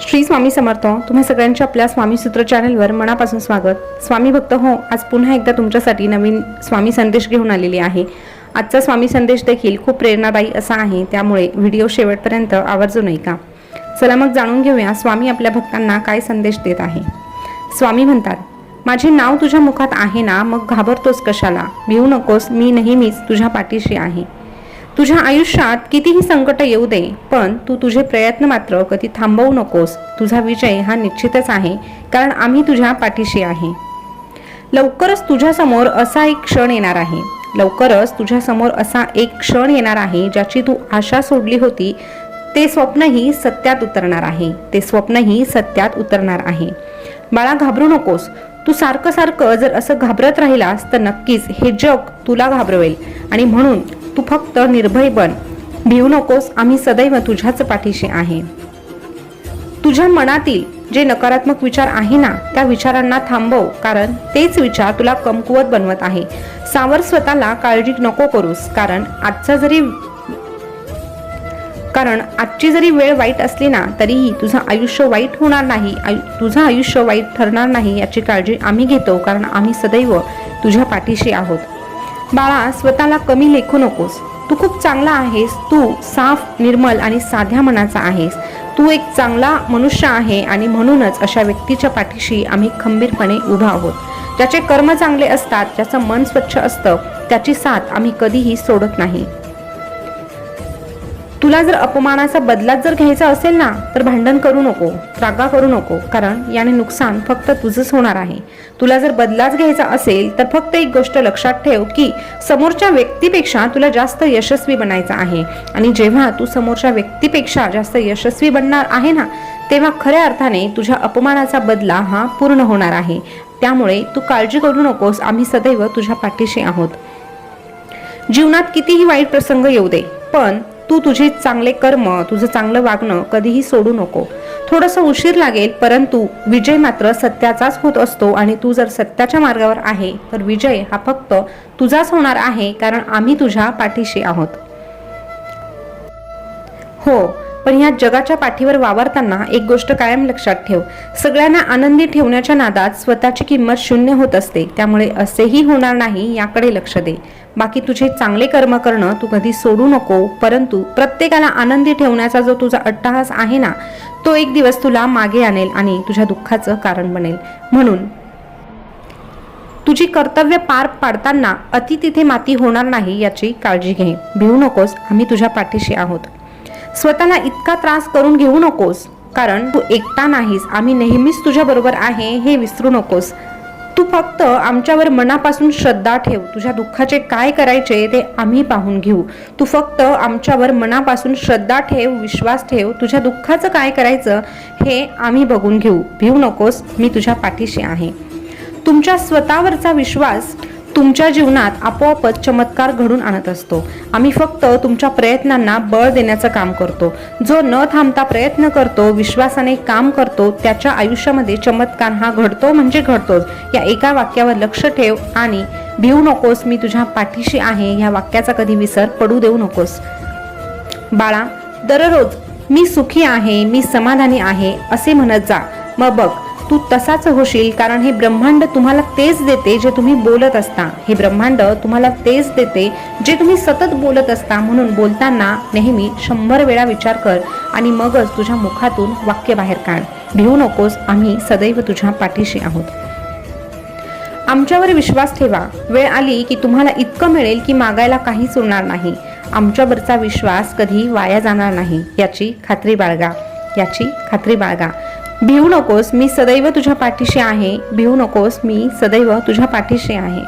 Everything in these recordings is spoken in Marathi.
श्री स्वामी समर्थ तुम्ही सगळ्यांच्या आपल्या स्वामी सूत्र चॅनलवर मनापासून स्वागत. स्वामी भक्त हो आज पुन्हा एकदा तुमच्यासाठी नवीन स्वामी संदेश घेऊन आलेली आहे. आजचा स्वामी संदेश देखील खूप प्रेरणादायी असा आहे त्यामुळे व्हिडिओ शेवटपर्यंत आवर्जून ऐका चला मग जाणून घेऊया स्वामी आपल्या भक्तांना काय संदेश देत आहे. स्वामी म्हणतात माझे नाव तुझ्या मुखात आहे ना मग घाबरतोस कशाला? भिवू नकोस मी नेहमीच तुझ्या पाठीशी आहे. तुझ्या आयुष्यात कितीही संकट येऊ दे पण तू तुझे प्रयत्न मात्र कधी थांबवू नकोस. तुझा विजय हा निश्चितच आहे कारण आम्ही तुझ्या पाठीशी आहे. लवकरच तुझ्यासमोर असा एक क्षण येणार आहे. लवकरच तुझ्यासमोर असा एक क्षण येणार आहे ज्याची तू आशा सोडली होती. ते स्वप्नही सत्यात उतरणार आहे. ते स्वप्नही सत्यात उतरणार आहे. बाळा घाबरू नकोस. तू सारखं सारखं जर असं घाबरत राहिलास तर नक्कीच हे जग तुला घाबरवेल. आणि म्हणून तू फक्त निर्भय बन. भिवू नकोस आम्ही सदैव तुझ्याच पाठीशी आहे. तुझ्या मनातील जे नकारात्मक विचार आहे ना त्या विचारांना थांबव कारण तेच विचार तुला कमकुवत बनवत आहे. सावर स्वतःला काळजी नको करूस कारण आजचा जरी कारण आजची जरी वेळ वाईट असली ना तरीही तुझं आयुष्य वाईट होणार नाही. आयु तुझं आयुष्य वाईट ठरणार नाही याची काळजी आम्ही घेतो कारण आम्ही सदैव तुझ्या पाठीशी आहोत. बाळा स्वतःला कमी लेखू नकोस. तू खूप चांगला आहेस. तू साफ निर्मल आणि साध्या मनाचा आहेस. तू एक चांगला मनुष्य आहे आणि म्हणूनच अशा व्यक्तीच्या पाठीशी आम्ही खंबीरपणे उभा आहोत. ज्याचे कर्म चांगले असतात ज्याचं मन स्वच्छ असतं त्याची साथ आम्ही कधीही सोडत नाही. तुला जर अपमानाचा बदलाच जर घ्यायचा असेल ना तर भांडण करू नको रागा करू नको कारण याने नुकसान फक्त तुझंच होणार आहे. तुला जर बदलाच घ्यायचा असेल तर फक्त एक गोष्ट लक्षात ठेव की समोरच्या व्यक्तीपेक्षा तुला जास्त यशस्वी बनायचं आहे. आणि जेव्हा तू समोरच्या व्यक्तीपेक्षा जास्त यशस्वी बनणार आहे ना तेव्हा खऱ्या अर्थाने तुझ्या अपमानाचा बदला हा पूर्ण होणार आहे. त्यामुळे तू काळजी करू नकोस आम्ही सदैव तुझ्या पाठीशी आहोत. जीवनात कितीही वाईट प्रसंग येऊ दे पण तू तुझे चांगले कर्म तुझं चांगलं वागणं कधीही सोडू नको. थोडंसं उशीर लागेल परंतु विजय मात्र सत्याचाच होत असतो आणि तू जर सत्याच्या मार्गावर आहे तर विजय हा फक्त तुझाच होणार आहे कारण आम्ही तुझ्या पाठीशी आहोत. हो पण या जगाच्या पाठीवर वावरताना एक गोष्ट कायम लक्षात ठेव. सगळ्यांना आनंदी ठेवण्याच्या नादात स्वतःची किंमत शून्य होत असते. त्यामुळे असेही होणार नाही याकडे लक्ष दे. बाकी तुझे चांगले कर्म करणं तू कधी सोडू नको परंतु प्रत्येकाला आनंदी ठेवण्याचा जो तुझा अट्टहास आहे ना तो एक दिवस तुला मागे आणेल आणि तुझ्या दुःखाचं कारण बनेल. म्हणून तुझी कर्तव्य पार पाडताना अति तिथे माती होणार नाही याची काळजी घे. भिवू नकोस. आम्ही तुझ्या पाठीशी आहोत. स्वतःला इतका त्रास करून घेऊ नकोस. कारण तू एकटा नाहीस. आम्ही नेहमीच तुझ्याबरोबर आहे हे विसरू नकोस. तू फक्त आमच्यावर मनापासून श्रद्धा ठेव. तुझ्या दुःखाचे काय करायचे ते आम्ही पाहून घेऊ. तू फक्त आमच्यावर मनापासून श्रद्धा ठेव विश्वास ठेव. तुझ्या दुःखाचं काय करायचं हे आम्ही बघून घेऊ. भिऊ नकोस. मी तुझ्या पाठीशी आहे. तुमच्या स्वतःवरचा विश्वास तुमच्या जीवनात आपोआपच चमत्कार घडून आणत असतो. आम्ही फक्त तुमच्या प्रयत्नांना बळ देण्याचं काम करतो. जो न थांबता प्रयत्न करतो विश्वासाने काम करतो त्याच्या आयुष्यामध्ये चमत्कार हा घडतो म्हणजे घडतोच. या एका वाक्यावर लक्ष ठेव आणि भिवू नकोस मी तुझ्या पाठीशी आहे ह्या वाक्याचा कधी विसर पडू देऊ नकोस. बाळा दररोज मी सुखी आहे मी समाधानी आहे असे म्हणत जा. मग बघ तू तसाच होशील कारण हे ब्रह्मांड तुम्हाला तेच देते जे तुम्ही बोलत असता. हे ब्रह्मांड तुम्हाला तेच देते जे तुम्ही सतत बोलत असता. म्हणून बोलताना नेहमी शंभर वेळा विचार कर आणि मगच तुझ्या मुखातून वाक्य बाहेर काढ. भिवू नकोस आम्ही सदैव तुझ्या पाठीशी आहोत. आमच्यावर विश्वास ठेवा. वेळ आली की तुम्हाला इतकं मिळेल की मागायला काहीच उरणार नाही. आमच्यावरचा विश्वास कधी वाया जाणार नाही. याची खात्री बाळगा. याची खात्री बाळगा. भिवू नकोस मी सदैव तुझ्या पाठीशी आहे. भिवू नकोस मी सदैव तुझ्या पाठीशी आहे.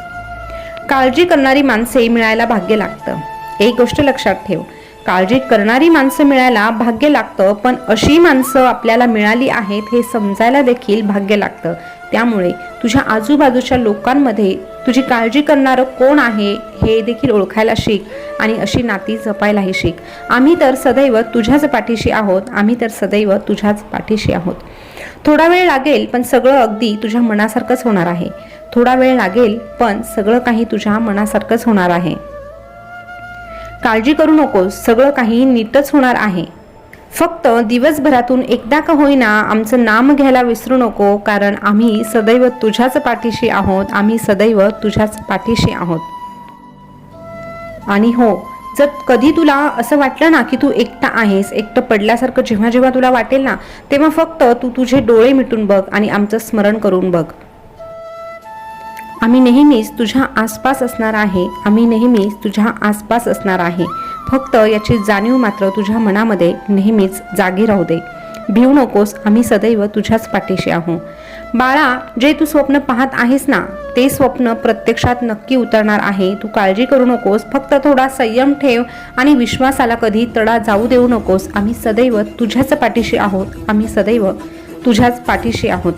काळजी करणारी माणसे मिळायला भाग्य लागतं. एक गोष्ट लक्षात ठेव. काळजी करणारी माणसं मिळायला भाग्य लागतं पण अशी माणसं आपल्याला मिळाली आहेत हे समजायला देखील भाग्य लागतं. त्यामुळे तुझ्या आजूबाजूच्या लोकांमध्ये तुझी काळजी करणारं कोण आहे हे देखील ओळखायला शिक आणि अशी नाती जपायलाही शिक. आम्ही तर सदैव तुझ्याच पाठीशी आहोत आम्ही तर सदैव तुझ्याच पाठीशी आहोत. थोडा वेळ लागेल पण सगळं अगदी तुझ्या मनासारखंच होणार आहे. थोडा वेळ लागेल पण सगळं काही तुझ्या मनासारखंच होणार आहे. काळजी करू नकोस सगळं काही नीटच होणार आहे. फक्त दिवसभरातून एकदा का होईना आमचं नाम घ्यायला विसरू नको कारण आम्ही सदैव तुझ्याच पाठीशी आहोत आम्ही सदैव तुझ्याच पाठीशी आहोत. आणि हो जर कधी तुला असं वाटलं ना की तू एकटा आहेस एकटं पडल्यासारखं जेव्हा जेव्हा तुला वाटेल ना तेव्हा फक्त तू तुझे डोळे मिटून बघ आणि आमचं स्मरण करून बघ. आम्ही नेहमीच तुझ्या आसपास असणार आहे आम्ही नेहमीच तुझ्या आसपास असणार आहे. फक्त याची जाणीव मात्र तुझ्या मनामध्ये नेहमीच जागी राहू दे. भिवू नकोस आम्ही सदैव तुझ्याच पाठीशी आहो बाळा जे तू स्वप्न पाहत आहेस ना ते स्वप्न प्रत्यक्षात नक्की उतरणार आहे. तू काळजी करू नकोस. फक्त थोडा संयम ठेव आणि विश्वासाला कधी तडा जाऊ देऊ नकोस. आम्ही सदैव तुझ्याच पाठीशी आहोत. आम्ही सदैव तुझ्याच पाठीशी आहोत.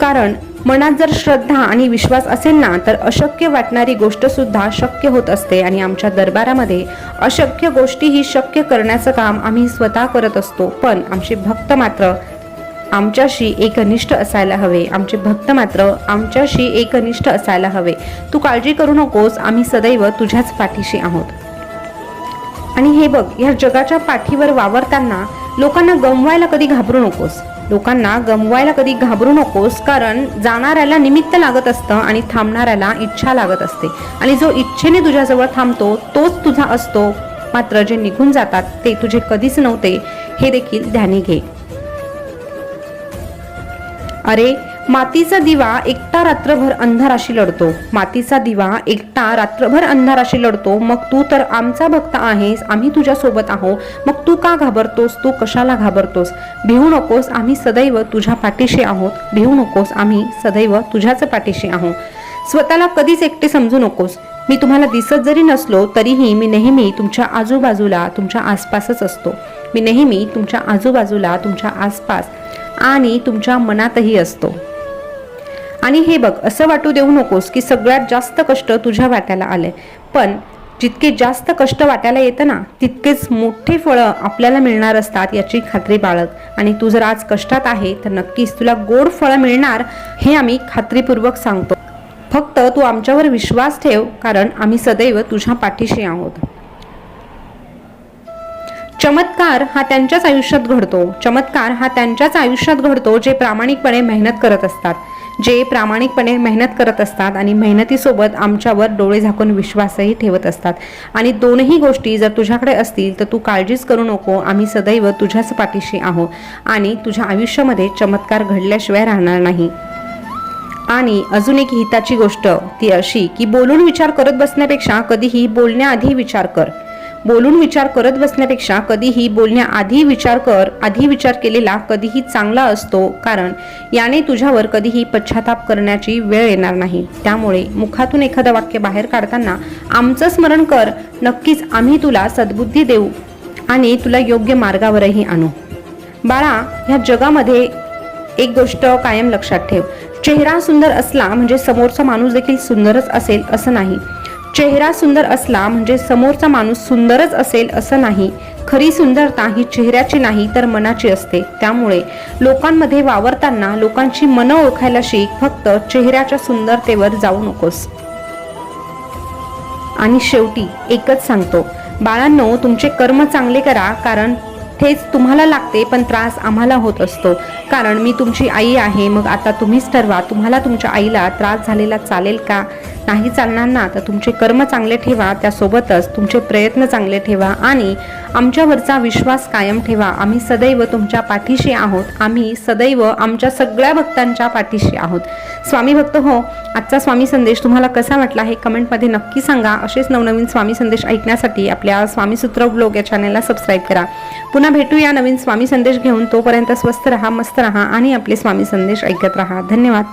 कारण मनात जर श्रद्धा आणि विश्वास असेल ना तर अशक्य वाटणारी गोष्ट सुद्धा शक्य होत असते आणि आमच्या दरबारामध्ये अशक्य गोष्टीही शक्य करण्याचं काम आम्ही स्वतः करत असतो. पण आमचे भक्त मात्र आमच्याशी एकनिष्ठ असायला हवे. आमचे भक्त मात्र आमच्याशी एकनिष्ठ असायला हवे. तू काळजी करू नकोस आम्ही सदैव तुझ्याच पाठीशी आहोत. आणि हे बघ या जगाच्या पाठीवर वावरताना लोकांना गमवायला कधी घाबरू नकोस. लोकांना गमवायला कधी घाबरू नकोस कारण जाणाऱ्याला निमित्त लागत असतं आणि थांबणाऱ्याला इच्छा लागत असते. आणि जो इच्छेने तुझ्याजवळ थांबतो तोच तुझा असतो. मात्र जे निघून जातात ते तुझे कधीच नव्हते. हे देखील ध्यानी घे. अरे मातीचा दिवा एकटा रात्रभर अंधाराशी लढतो. मातीचा दिवा एकटा रात्रभर अंधाराशी लढतो. मग तू तर आमचा भक्त आहेस आम्ही तुझ्या सोबत आहो मग तू का घाबरतोस? तू कशाला घाबरतोस? भिवू नकोस आम्ही सदैव तुझ्या पाठीशी आहोत. भिवू नकोस आम्ही सदैव तुझ्याच पाठीशी आहोत. स्वतःला कधीच एकटे समजू नकोस. मी तुम्हाला दिसत जरी नसलो तरीही मी नेहमी तुमच्या आजूबाजूला तुमच्या आसपासच असतो. मी नेहमी तुमच्या आजूबाजूला तुमच्या आसपास आणि तुमच्या मनातही असतो. आणि हे बघ असं वाटू देऊ नकोस की सगळ्यात जास्त कष्ट तुझ्या वाट्याला आले. पण जितके जास्त कष्ट वाट्याला येतं ना तितकेच मोठे फळं आपल्याला मिळणार असतात याची खात्री बाळग. आणि तू जर आज कष्टात आहे तर नक्कीच तुला गोड फळं मिळणार हे आम्ही खात्रीपूर्वक सांगतो. फक्त तू आमच्यावर विश्वास ठेव कारण आम्ही सदैव तुझ्या पाठीशी आहोत. चमत्कार हा त्यांच्याच आयुष्यात घडतो. चमत्कार हा त्यांच्याच आयुष्यात घडतो जे प्रामाणिकपणे मेहनत करत असतात. जे प्रामाणिकपणे मेहनत करत असतात आणि मेहनतीसोबत आमच्यावर डोळे झाकून विश्वासही ठेवत असतात. आणि दोनही गोष्टी जर तुझ्याकडे असतील तर तू काळजीच करू नको. आम्ही सदैव तुझ्याच पाठीशी आहोत. आणि तुझ्या आयुष्यामध्ये चमत्कार घडल्याशिवाय राहणार नाही. आणि अजून एक हिताची गोष्ट ती अशी की बोलून विचार करत बसण्यापेक्षा कधीही बोलण्याआधी विचार कर. बोलून विचार करत बसण्यापेक्षा कधीही बोलण्याआधी विचार कर आधी विचार केलेला कधीही चांगला असतो. कारण याने तुझ्यावर कधीही पश्चाताप करण्याची वेळ येणार नाही. त्यामुळे मुखातून एखादं वाक्य बाहेर काढताना आमचं स्मरण कर नक्कीच आम्ही तुला सद्बुद्धी देऊ आणि तुला योग्य मार्गावरही आणू. बाळा ह्या जगामध्ये एक गोष्ट कायम लक्षात ठेव. चेहरा सुंदर असला म्हणजे समोरचा माणूस देखील सुंदरच असेल असं नाही. चेहरा सुंदर असला म्हणजे समोरचा माणूस सुंदरच असेल असं नाही. खरी सुंदरता ही चेहऱ्याची नाही तर मनाची असते. त्यामुळे लोकांमध्ये वावरताना लोकांची मनं ओळखायला शिक फक्त चेहऱ्याच्या सुंदरतेवर जाऊ नकोस. आणि शेवटी एकच सांगतो. बाळांनो तुमचे कर्म चांगले करा कारण ठेच तुम्हाला लागते पण त्रास आम्हाला होत असतो. कारण मी तुमची आई आहे मग आता तुम्हीच ठरवा. तुम्हाला तुमच्या आईला त्रास झालेला चालेल का? नाही चालणार ना तर तुमचे कर्म चांगले ठेवा त्यासोबतच तुमचे प्रयत्न चांगले ठेवा आणि आमच्यावरचा विश्वास कायम ठेवा. आम्ही सदैव तुमच्या पाठीशी आहोत. आम्ही सदैव आमच्या सगळ्या भक्तांच्या पाठीशी आहोत. स्वामी भक्त हो आजचा स्वामी संदेश तुम्हाला कसा वाटला हे कमेंटमध्ये नक्की सांगा. असेच नवनवीन स्वामी संदेश ऐकण्यासाठी आपल्या स्वामीसूत्र ब्लॉग या चॅनलला सबस्क्राईब करा. पुन्हा भेटूया नवीन स्वामी संदेश घेऊन. तोपर्यंत स्वस्थ रहा मस्त रहा आणि आपले स्वामी संदेश ऐकत रहा. धन्यवाद.